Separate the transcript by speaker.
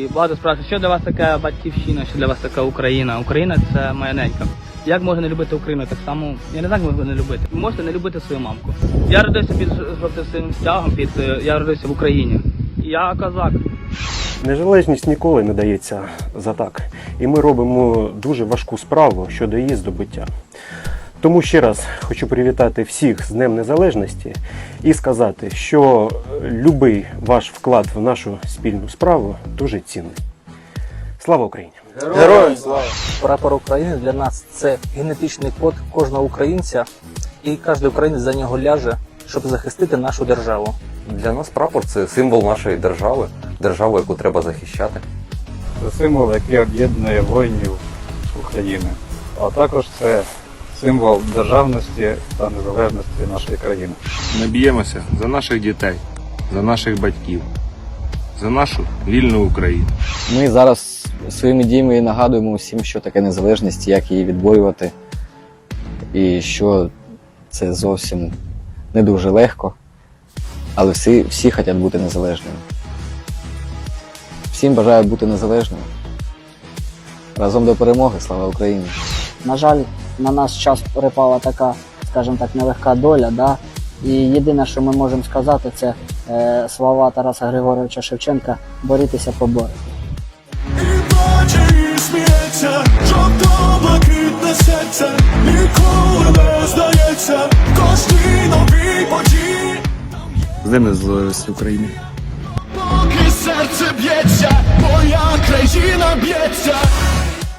Speaker 1: І багато спрашують, що для вас таке батьківщина, що для вас така Україна. Україна це моя ненька. Як можна не любити Україну? Так само, я не знаю, як можна не любити. Ви можете не любити свою мамку. Я родився під жовтим стягом, під е, я родився в Україні. Я козак.
Speaker 2: Незалежність ніколи не дається за так. І ми робимо дуже важку справу щодо її здобуття. Тому ще раз хочу привітати всіх з Днем Незалежності і сказати, що любий ваш вклад в нашу спільну справу дуже цінний. Слава Україні!
Speaker 3: Героям слава!
Speaker 4: Прапор України для нас це генетичний код кожного українця, і кожен українець за нього ляже, щоб захистити нашу державу.
Speaker 3: Для нас прапор це символ нашої держави, державу, яку треба захищати.
Speaker 5: Це символ, який об'єднує воїнів України. А також це символ державності та незалежності нашої країни.
Speaker 6: Ми б'ємося за наших дітей, за наших батьків, за нашу вільну Україну.
Speaker 7: Ми зараз своїми діями нагадуємо усім, що таке незалежність, як її відборювати, і що це зовсім не дуже легко, але всі, всі хочуть бути незалежними. Всім бажаю бути незалежними. Разом до перемоги, слава Україні!
Speaker 8: На жаль, на нас час припала така, скажімо так, нелегка доля. Да? І єдине, що ми можемо сказати, це е, слова Тараса Григоровича Шевченка борітися поборити.
Speaker 9: Сміється, жовто-блакитне серце, ніколи не здається, кожній новій події,
Speaker 6: З Днем Незалежності України.
Speaker 9: поки серце б'ється, моя країна б'ється,